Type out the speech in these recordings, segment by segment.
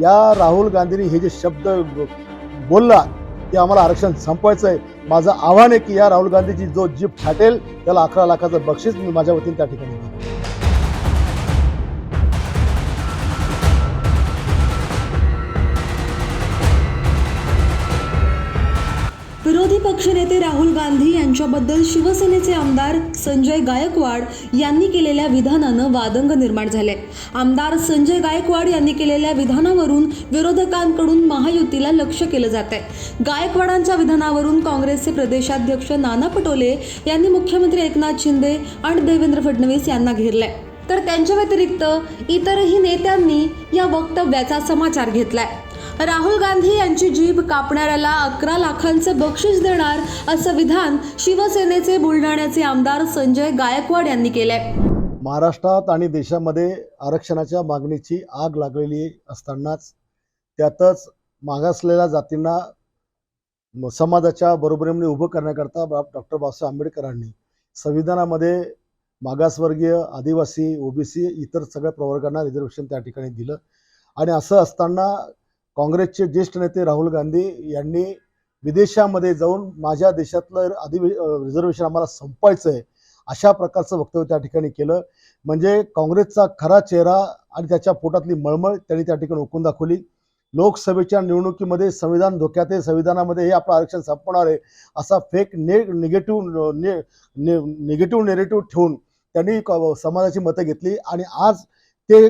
या राहुल गांधींनी हे जे शब्द बोलला की आम्हाला आरक्षण संपवायचं आहे माझं आव्हान आहे की या राहुल गांधीची जो जीप छाटेल त्याला अकरा लाखाचं बक्षीस मी माझ्या वतीने त्या ठिकाणी विरोधी पक्षनेते राहुल गांधी यांच्याबद्दल शिवसेनेचे आमदार संजय गायकवाड यांनी केलेल्या विधानानं वादंग निर्माण झाले. आमदार संजय गायकवाड यांनी केलेल्या विधानावरून विरोधकांकडून महायुतीला लक्ष केलं जात आहे गायकवाडांच्या विधानावरून काँग्रेसचे प्रदेशाध्यक्ष नाना पटोले यांनी मुख्यमंत्री एकनाथ शिंदे आणि देवेंद्र फडणवीस यांना घेरलंय. तर त्यांच्या व्यतिरिक्त इतरही नेत्यांनी या वक्तव्याचा समाचार घेतलाय. राहुल गांधी यांची जीभ कापणाऱ्याला अकरा लाखांचं बक्षीस देणार असं विधान शिवसेनेचे बुलढाण्याचे आमदार संजय गायकवाड यांनी केलंय. महाराष्ट्रात आणि देशामध्ये आरक्षणाच्या मागणीची आग लागलेली असतानाच त्यातच मागासलेल्या जातींना समाजाच्या बरोबरीने उभं करण्याकरता डॉक्टर बाबासाहेब आंबेडकरांनी संविधानामध्ये मागासवर्गीय आदिवासी ओबीसी इतर सगळ्या प्रवर्गांना रिझर्वेशन त्या ठिकाणी दिलं. आणि असं असताना काँग्रेसचे ज्येष्ठ नेते राहुल गांधी यांनी विदेशामध्ये जाऊन माझ्या देशातलं अधिवे रिझर्वेशन आम्हाला संपवायचं आहे अशा प्रकारचं वक्तव्य त्या ठिकाणी केलं. म्हणजे काँग्रेसचा खरा चेहरा आणि त्याच्या पोटातली मळमळ त्यांनी त्या ठिकाणी ओकून दाखवली. लोकसभेच्या निवडणुकीमध्ये संविधान धोक्यात आहे संविधानामध्ये हे आपलं आरक्षण संपवणार आहे असा फेक ने निगेटिव्ह ने निगेटिव्ह नेरेटिव्ह ठेवून त्यांनी क- समाजाची मतं घेतली आणि आज ते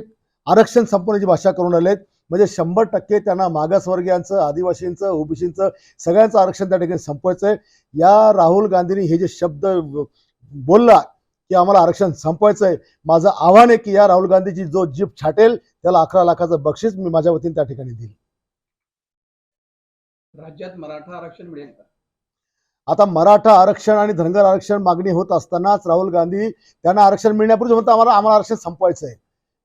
आरक्षण संपवण्याची भाषा करून आलेत. म्हणजे शंभर टक्के त्यांना मागासवर्गीयांचं आदिवासींचं ओबीसींचं सगळ्यांचं आरक्षण त्या ठिकाणी संपवायचं आहे या राहुल गांधींनी हे जे शब्द बोलला की आम्हाला आरक्षण संपवायचं आहे माझं आव्हान आहे की या राहुल गांधीची जो जीप छाटेल त्याला अकरा लाखाचं बक्षीस मी माझ्या वतीने त्या ठिकाणी देईन. राज्यात मराठा आरक्षण मिळेल का? आता मराठा आरक्षण आणि धनगर आरक्षण मागणी होत असतानाच राहुल गांधी त्यांना आरक्षण मिळण्यापूर्वी म्हणतात आम्हाला आम्हाला आरक्षण संपवायचं आहे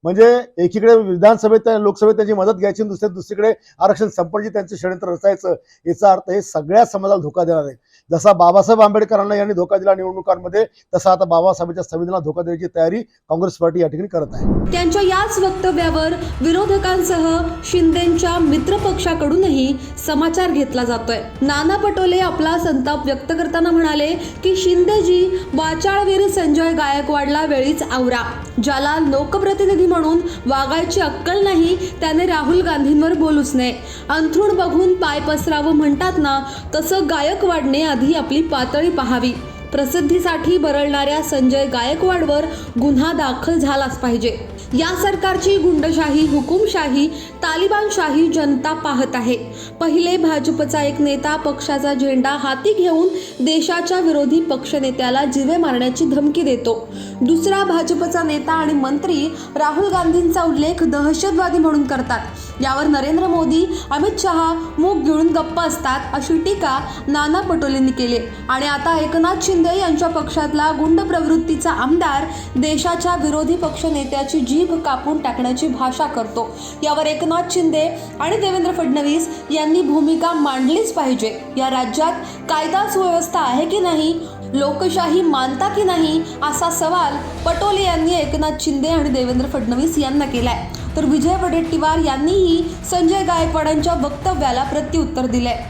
म्हणजे एकीकडे विधानसभेत लोकसभेत त्यांची मदत घ्यायची दुसरे दुसऱ्या दुसरीकडे आरक्षण संपण्याची त्यांचं षडयंत्र रचायचं याचा अर्थ हे सगळ्या समाजाला धोका देणार आहे. जसा बाबासाहेब आंबेडकरांना यांनी धोका दिला निवडणुकांमध्ये तसा आता बाबासाहेबांच्या संविधानाला धोका देण्याची तयारी काँग्रेस पार्टी या ठिकाणी करत आहे. त्यांच्या याच वक्तव्यावर विरोधकांसह शिंदेच्या मित्रपक्षाकडूनही समाचार घेतला जातोय. नाना पटोले आपला संताप व्यक्त करताना म्हणाले की शिंदेजी वाचाळवीर संजय गायकवाडला वेळीच आवरा ज्याला लोकप्रतिनिधी म्हणून वागायची अक्कल नाही त्याने राहुल गांधींवर बोलूच नये अंथरूण बघून पाय पसरावं म्हणतात ना तसं गायकवाडने आधी आपली पातळी पाहावी. प्रसिद्धीसाठी बरळणाऱ्या संजय गायकवाडवर गुन्हा दाखल झालाच पाहिजे. या सरकारची गुंडशाही हुकुमशाही तालिबानशाही जनता पाहत आहे. पहिले भाजपचा एक नेता पक्षाचा झेंडा हाती घेऊन देशाच्या विरोधी पक्षनेत्याला जिवे मारण्याची धमकी देतो. दुसरा भाजपचा नेता आणि मंत्री राहुल गांधींचा उल्लेख दहशतवादी म्हणून करतात. यावर नरेंद्र मोदी अमित शहा मूग गिळून गप्प असतात अशी टीका नाना पटोलेंनी केली. आणि आता एकनाथ शिंदे यांच्या पक्षातला गुंड प्रवृत्तीचा आमदार देशाच्या विरोधी पक्षनेत्याची जीभ कापून टाकण्याची भाषा करतो. यावर एकनाथ शिंदे आणि देवेंद्र फडणवीस यांनी भूमिका मांडलीच पाहिजे. या राज्यात कायदा सुव्यवस्था आहे की नाही? लोकशाही मानता की नाही? असा सवाल पटोले यांनी एकनाथ शिंदे आणि देवेंद्र फडणवीस यांना केलाय. तर विजय वडेट्टीवार यांनीही संजय गायकवाडांच्या वक्तव्याला प्रत्युत्तर दिलंय.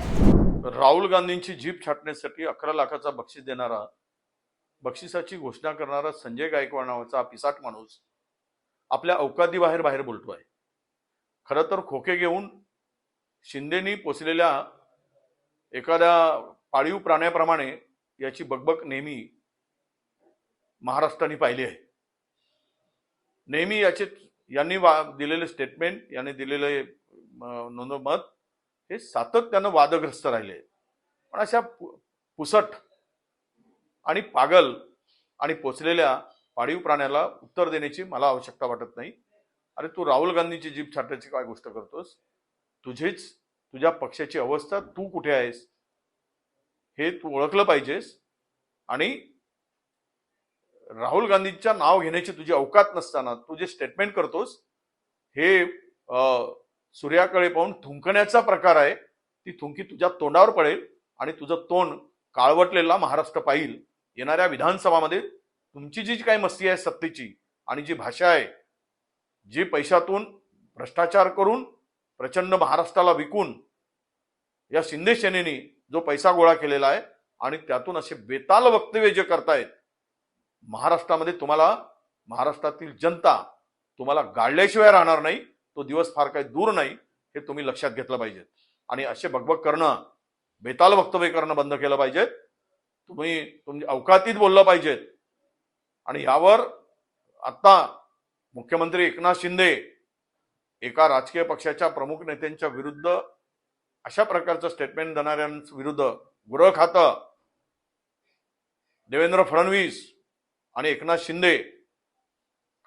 राहुल गांधींची जीप छाटण्यासाठी अकरा लाखाचा बक्षीस देणारा बक्षिसाची घोषणा करणारा संजय गायकवाड नावाचा पिसाट माणूस आपल्या अवकादी बाहेर बाहेर आहे खरं तर खोके घेऊन शिंदेनी पोचलेल्या एखाद्या पाळीव प्राण्याप्रमाणे याची बकबक नेहमी महाराष्ट्राने पाहिली आहे. नेहमी याचे यांनी वा दिलेले स्टेटमेंट यांनी दिलेले नोंद मत हे सातत्यानं वादग्रस्त राहिले. पण अशा पुसट आणि पागल आणि पोचलेल्या पाळीव प्राण्याला उत्तर देण्याची मला आवश्यकता वाटत नाही. अरे तू राहुल गांधीची जीभ छाटायची काय गोष्ट करतोस? तुझीच तुझ्या पक्षाची अवस्था तू कुठे आहेस? हे तू ओळखलं पाहिजेस. आणि राहुल गांधींच्या नाव घेण्याची तुझी अवकात नसताना तू जे स्टेटमेंट करतोस हे सूर्याकडे पाहून थुंकण्याचा प्रकार आहे ती थुंकी तुझ्या तोंडावर पडेल आणि तुझं तोंड काळवटलेला महाराष्ट्र पाहिल. येणाऱ्या विधानसभामध्ये तुमची जी काही मस्ती आहे सत्तेची आणि जी भाषा आहे जी पैशातून भ्रष्टाचार करून प्रचंड महाराष्ट्राला विकून या शिंदे सेनेनी जो पैसा गोळा केलेला आहे आणि त्यातून असे बेताल वक्तव्य जे करतायत महाराष्ट्रामध्ये तुम्हाला महाराष्ट्रातील जनता तुम्हाला गाडल्याशिवाय राहणार नाही. तो दिवस फार काही दूर नाही हे तुम्ही लक्षात घेतलं पाहिजे. आणि असे बगबग करणं बेताल वक्तव्य करणं बंद केलं पाहिजेत तुम्ही तुमच्या अवकातीत बोललं पाहिजेत आणि यावर आता मुख्यमंत्री एकनाथ शिंदे एका राजकीय पक्षाच्या प्रमुख नेत्यांच्या विरुद्ध अशा प्रकारचं स्टेटमेंट देणाऱ्यांविरुद्ध गृह खातं. देवेंद्र फडणवीस आणि एकनाथ शिंदे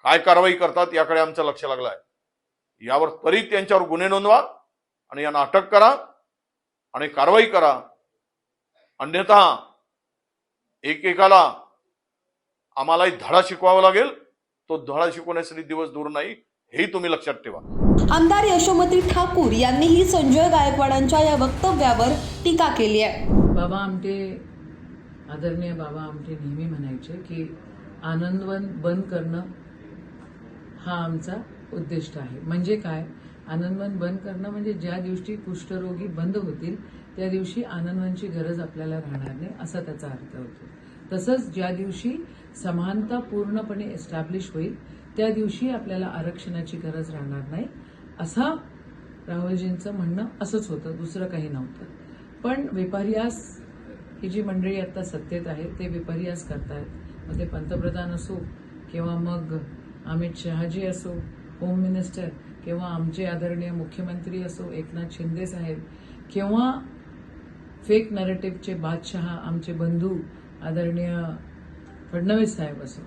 काय कारवाई करतात याकडे आमचं लक्ष लागलं आहे यावर त्वरित यांच्यावर गुन्हे नोंदवा आणि यांना अटक करा आणि कारवाई करा. अन्यथा एकेकाला आम्हालाही धडा शिकवावा लागेल. तो धडा शिकवण्यासाठी दिवस दूर नाही हेही तुम्ही लक्षात ठेवा. आमदार यशोमती ठाकूर यांनीही संजय गायकवाडांच्या या वक्तव्यावर टीका केली आहे. बाबा आमटे आदरणीय बाबा आमटे नेहमी म्हणायचे की आनंदवन बंद करणं हा आमचा उद्दिष्ट आहे. म्हणजे काय? आनंदवन बंद करणं म्हणजे ज्या दिवशी कुष्ठरोगी बंद होतील त्या दिवशी आनंदवनची गरज आपल्याला राहणार नाही असा त्याचा अर्थ होतो. तसंच ज्या दिवशी समानता पूर्णपणे एस्टॅब्लिश होईल त्या दिवशी आपल्याला आरक्षणाची गरज राहणार नाही असा राहुलजींचं म्हणणं असंच होतं दुसरं काही नव्हतं. पण विपर्यास ही जी मंडळी आता सत्तेत आहे ते विपर्यास करतायत. मग ते पंतप्रधान असो किंवा मग अमित शहाजी असो होम मिनिस्टर किंवा आमचे आदरणीय मुख्यमंत्री असो एकनाथ शिंदे साहेब किंवा फेक नरेटिव्हचे बादशहा आमचे बंधू आदरणीय फडणवीस साहेब असो.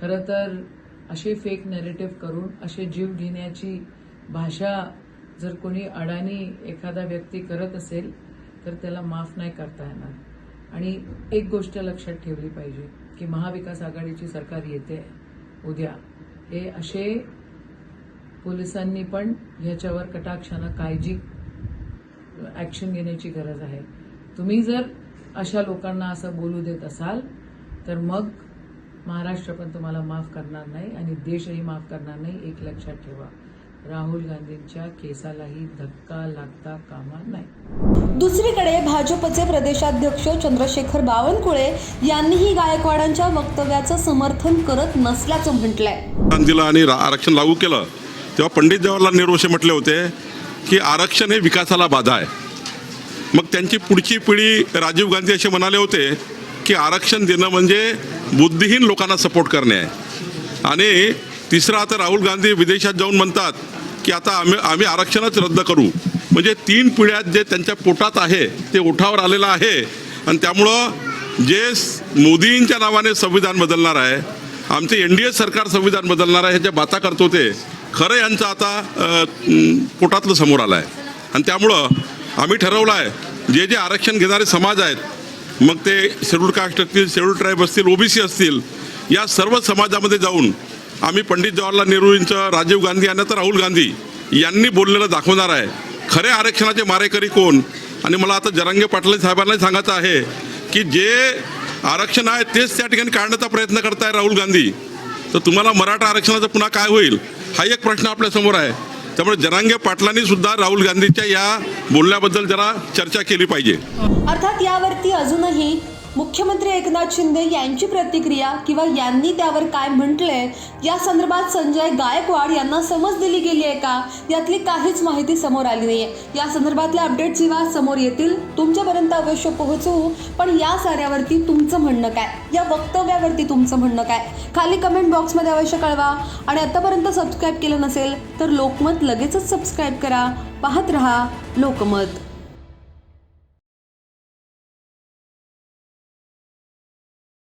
खरं तर असे फेक नरेटिव्ह करून असे जीव घेण्याची भाषा जर कोणी अडाणी एखादा व्यक्ती करत असेल तर त्याला माफ नाही करता येणार. आणि एक गोष्ट लक्षात ठेवली पाहिजे की महाविकास आघाडीची सरकार येते उद्या. हे असे पोलिसांनी पण ह्याच्यावर कटाक्षानं काळजी ऍक्शन घेण्याची गरज आहे. तुम्ही जर अशा लोकांना असं बोलू देत असाल तर मग महाराष्ट्र पण तुम्हाला माफ करणार नाही आणि देशही माफ करणार नाही एक लक्षात ठेवा. राहुल गांधींच्या केसालाही धक्का लागता कामा नाही. दुसरीकडे भाजपचे प्रदेशाध्यक्ष चंद्रशेखर बावनकुळे यांनीही गायकवाडांच्या वक्तव्याचं समर्थन करत नसल्याचं म्हटलंय. गांधीला आणि आरक्षण लागू केलं तेव्हा पंडित जवाहरलाल नेहरू असे म्हटले होते की आरक्षण हे विकासाला बाधा आहे. मग त्यांची पुढची पिढी राजीव गांधी असे म्हणाले होते की आरक्षण देणं म्हणजे बुद्धिहीन लोकांना सपोर्ट करणे आहे. आणि तिसरा आता राहुल गांधी विदेशात जाऊन म्हणतात की आता आम्ही आम्ही आरक्षणच रद्द करू. म्हणजे तीन पिढ्यात जे त्यांच्या पोटात आहे ते ओठावर आलेलं आहे. आणि त्यामुळं जे मोदींच्या नावाने संविधान बदलणार आहे आमचे एन डी ए सरकार संविधान बदलणार आहे ह्याच्या बाता करतो ते खरं यांचं आता पोटातलं समोर आलं आहे आणि त्यामुळं आम्ही ठरवलं आहे जे जे आरक्षण घेणारे समाज आहेत मग ते शेड्यूल कास्ट असतील शेड्यूल ट्राईब असतील ओबीसी असतील या सर्व समाजामध्ये जाऊन आम्ही पंडित जवाहरलाल नेहरूंचं राजीव गांधी आणि तर राहुल गांधी यांनी बोललेलं दाखवणार आहे. खरे आरक्षणाचे मारेकरी कोण? आणि मला आता जरांगे पाटले साहेबांनाही सांगायचं आहे की जे आरक्षण आहे तेच त्या ठिकाणी काढण्याचा प्रयत्न करताय राहुल गांधी. तर तुम्हाला मराठा आरक्षणाचं पुन्हा काय होईल? हा एक प्रश्न आपल्यासमोर आहे. त्यामुळे जरांगे पाटलांनी सुद्धा राहुल गांधीच्या या बोलण्याबद्दल जरा चर्चा केली पाहिजे. अर्थात यावरती अजूनही मुख्यमंत्री एकनाथ शिंदे यांची प्रतिक्रिया किंवा यांनी त्यावर काय म्हटलंय या संदर्भात संजय गायकवाड यांना समज दिली गेली आहे का? यातली काहीच माहिती समोर आली नाहीये. या संदर्भातल्या अपडेट जेव्हा समोर येतील तुमच्यापर्यंत अवश्य पोहोचवू पण या साऱ्यावरती तुमचं म्हणणं काय? या वक्तव्यावरती तुमचं म्हणणं काय? खाली कमेंट बॉक्समध्ये अवश्य कळवा. आणि आतापर्यंत सबस्क्राईब केलं नसेल तर लोकमत लगेचच सबस्क्राईब करा. पाहत रहा लोकमत.